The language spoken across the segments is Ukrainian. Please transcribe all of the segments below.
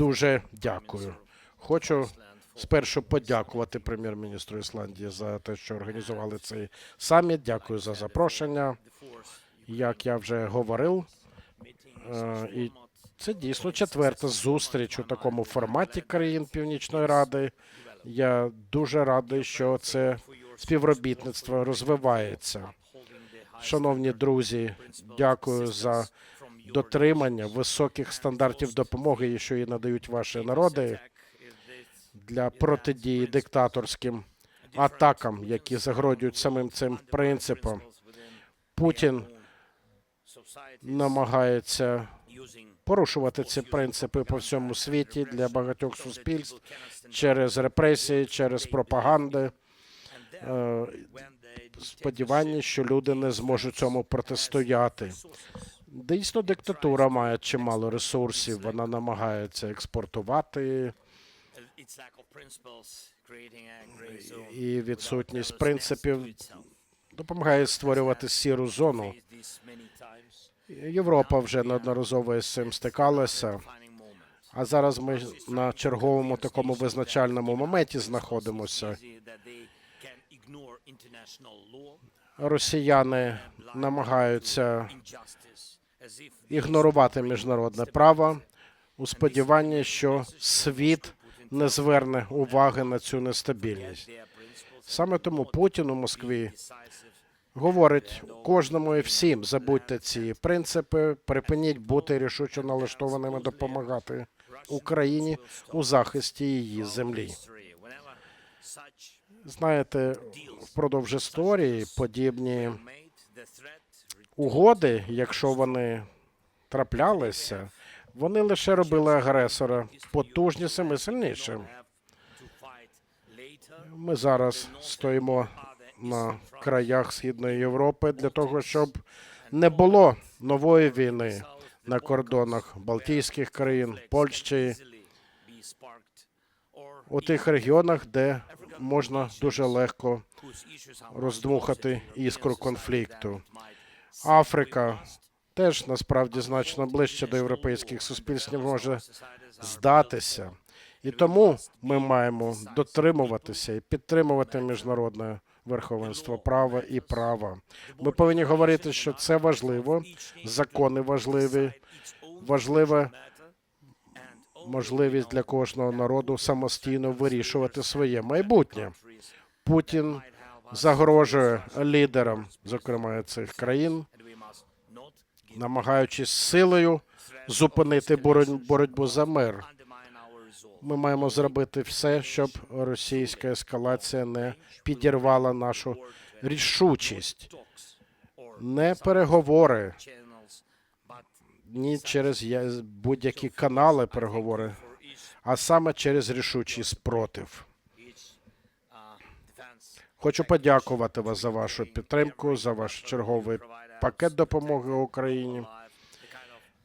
Дуже дякую. Хочу спершу подякувати прем'єр-міністру Ісландії за те, що організували цей саміт. Дякую за запрошення. Як я вже говорив, е, і це дійсно четверта зустріч у такому форматі країн Північної Ради. Я дуже радий, що це співробітництво розвивається. Шановні друзі, дякую за дотримання високих стандартів допомоги, що її надають ваші народи для протидії диктаторським атакам, які загрожують самим цим принципом. Путін намагається порушувати ці принципи по всьому світі для багатьох суспільств через репресії, через пропаганди. Е, Сподівання, що люди не зможуть цьому протистояти. Дійсно, диктатура має чимало ресурсів. Вона намагається експортувати, і відсутність принципів допомагає створювати сіру зону. Європа вже неодноразово з цим стикалася. А зараз ми на черговому такому визначальному моменті знаходимося. Росіяни намагаються ігнорувати міжнародне право у сподіванні, що світ не зверне уваги на цю нестабільність. Саме тому Путін у Москві говорить кожному і всім: забудьте ці принципи, припиніть бути рішуче налаштованими допомагати Україні у захисті її землі. Знаєте, впродовж історії подібні угоди, якщо вони траплялися, вони лише робили агресора потужнішим і сильнішим. Ми зараз стоїмо на краях Східної Європи для того, щоб не було нової війни на кордонах Балтійських країн, Польщі, у тих регіонах, де можна дуже легко роздмухати іскру конфлікту. Африка теж насправді значно ближче до європейських суспільств може здатися. І тому ми маємо дотримуватися і підтримувати міжнародне верховенство права і права. Ми повинні говорити, що це важливо, закони важливі, важлива можливість для кожного народу самостійно вирішувати своє майбутнє. Путін загрожує лідерам, зокрема цих країн, намагаючись силою зупинити боротьбу за мир. Ми маємо зробити все, щоб російська ескалація не підірвала нашу рішучість, не переговори, ні через будь-які канали переговори, а саме через рішучий спротив. Хочу подякувати вас за вашу підтримку, за ваш черговий пакет допомоги Україні.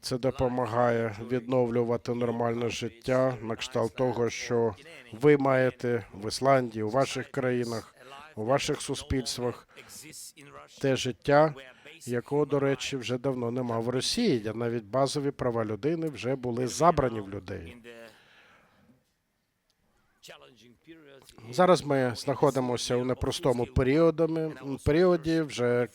Це допомагає відновлювати нормальне життя на кшталт того, що ви маєте в Ісландії, у ваших країнах, у ваших суспільствах те життя, якого, до речі, вже давно нема в Росії, навіть базові права людини вже були забрані в людей. Зараз ми знаходимося у непростому періоді. Вже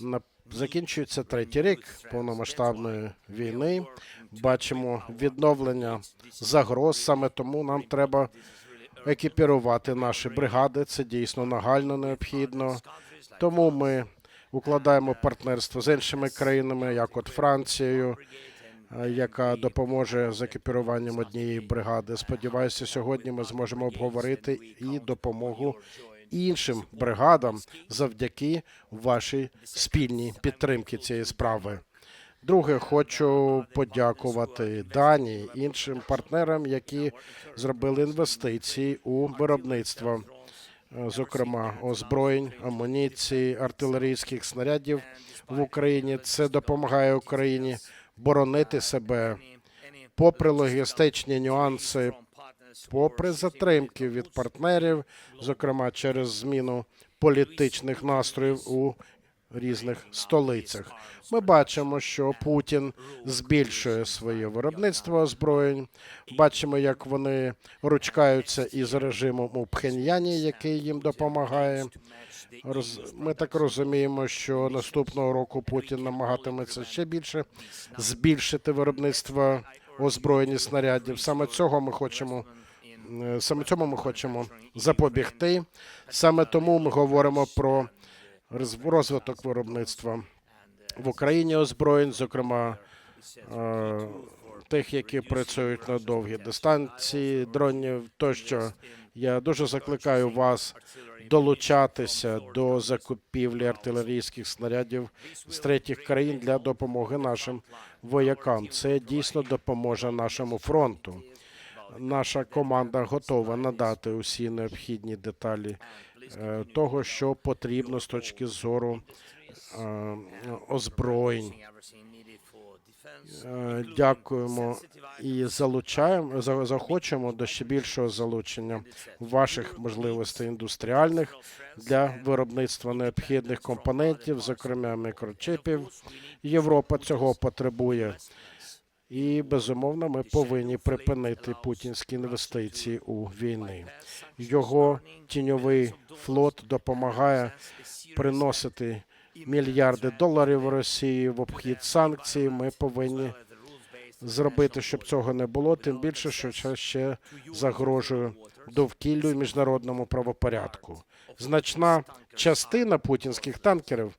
на закінчується третій рік повномасштабної війни. Бачимо відновлення загроз. Саме тому нам треба екіпірувати наші бригади. Це дійсно нагально необхідно. Тому ми укладаємо партнерство з іншими країнами, як от Францією, яка допоможе з екіпіруванням однієї бригади. Сподіваюся, сьогодні ми зможемо обговорити і допомогу іншим бригадам завдяки вашій спільній підтримці цієї справи. Друге, хочу подякувати Данії іншим партнерам, які зробили інвестиції у виробництво, е, зокрема озброєнь, амуніції, артилерійських снарядів в Україні. Це допомагає Україні боронити себе попри логістичні нюанси, попри затримки від партнерів, зокрема через зміну політичних настроїв у різних столицях. Ми бачимо, що Путін збільшує своє виробництво озброєнь. Бачимо, як вони ручкаються із режимом у Пхеньяні, який їм допомагає. Ми так розуміємо, що наступного року Путін намагатиметься ще більше збільшити виробництво озброєнь і снарядів. Саме цього ми хочемо. е, Саме цьому ми хочемо запобігти. Саме тому ми говоримо про роз- розвиток виробництва в Україні озброєнь, зокрема е, тих, які працюють на довгі дистанції, дронів тощо. Я дуже закликаю вас долучатися до закупівлі артилерійських снарядів з третіх країн для допомоги нашим воякам. Це дійсно допоможе нашому фронту. Наша команда готова надати усі необхідні деталі е, того, що потрібно з точки зору е, озброєнь. Е, Дякуємо і залучаємо за- захочемо до ще більшого залучення ваших можливостей індустріальних для виробництва необхідних компонентів, зокрема мікрочипів. Європа цього потребує. І безумовно, ми повинні припинити путінські інвестиції у війни. Його тіньовий флот допомагає приносити мільярди доларів Росії в обхід санкцій. Ми повинні зробити, щоб цього не було. Тим більше, що це ще загрожує довкіллю і міжнародному правопорядку. Значна частина путінських танкерів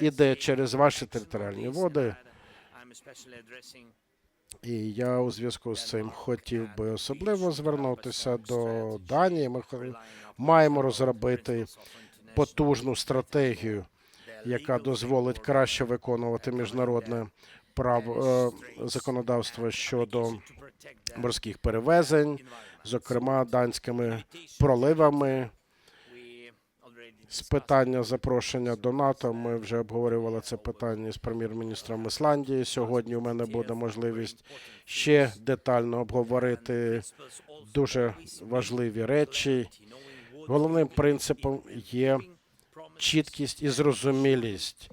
іде через ваші територіальні води. І я у зв'язку з цим хотів би особливо звернутися до Данії. Ми маємо розробити потужну стратегію, яка дозволить краще виконувати міжнародне право е, законодавство щодо морських перевезень, зокрема данськими проливами. З питання запрошення до НАТО ми вже обговорювали це питання з прем'єр-міністром Ісландії. Сьогодні у мене буде можливість ще детально обговорити дуже важливі речі. Головним принципом є чіткість і зрозумілість,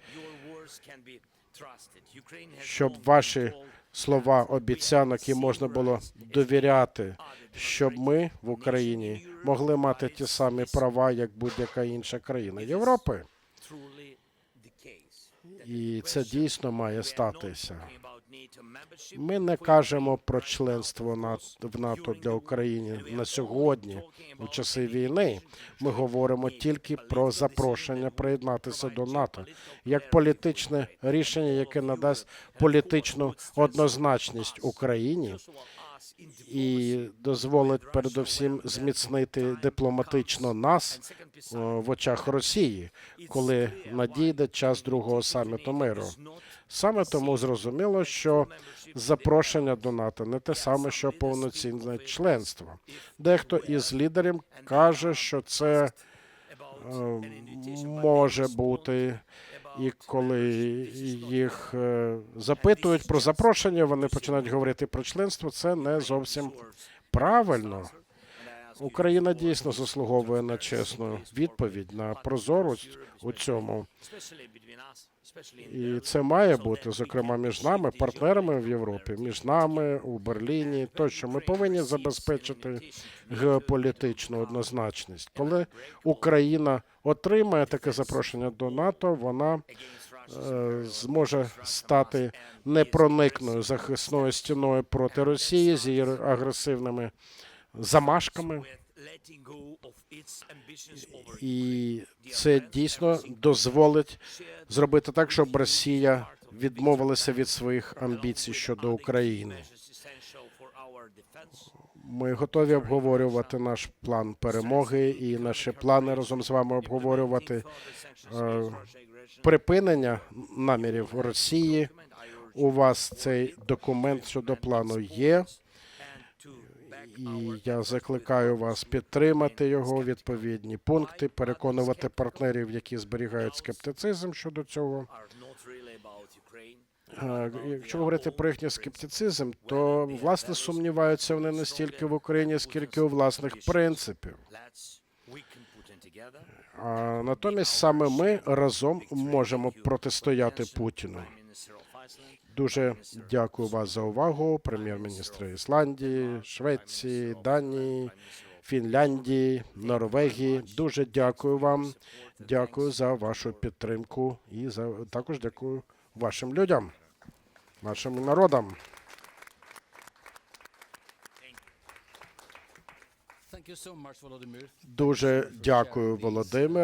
щоб ваші слова обіцянок і можна було довіряти, щоб ми в Україні могли мати ті самі права, як будь-яка інша країна Європи. І це дійсно має статися. Ми не кажемо про членство в НАТО для України на сьогодні, у часи війни. Ми говоримо тільки про запрошення приєднатися до НАТО як політичне рішення, яке надасть політичну однозначність Україні і дозволить передусім зміцнити дипломатично нас в очах Росії, коли надійде час другого саміту миру. Саме тому зрозуміло, що запрошення до НАТО не те саме, що повноцінне членство. Дехто із лідерів каже, що це е, може бути, і коли їх е, запитують про запрошення, вони починають говорити про членство. Це не зовсім правильно. Україна дійсно заслуговує на чесну відповідь на прозорість у цьому. І це має бути зокрема між нами, партнерами в Європі, між нами у Берліні. Тощо ми повинні забезпечити геополітичну однозначність. Коли Україна отримає таке запрошення до НАТО, вона е, зможе стати непроникною захисною стіною проти Росії з її агресивними замашками. І це дійсно дозволить зробити так, щоб Росія відмовилася від своїх амбіцій щодо України. Ми готові обговорювати наш план перемоги і наші плани разом з вами обговорювати е, припинення намірів Росії. У вас цей документ щодо плану є. І я закликаю вас підтримати його відповідні пункти, переконувати партнерів, які зберігають скептицизм щодо цього. Е, Якщо говорити про їхній скептицизм, то власне сумніваються вони не стільки в Україні, скільки у власних принципів. А натомість саме ми разом можемо протистояти Путіну. Дуже дякую вас за увагу, прем'єр-міністри Ісландії, Швеції, Данії, Фінляндії, Норвегії. Дуже дякую вам. Дякую за вашу підтримку і за також дякую вашим людям, нашим народам. Дуже дякую, Володимире.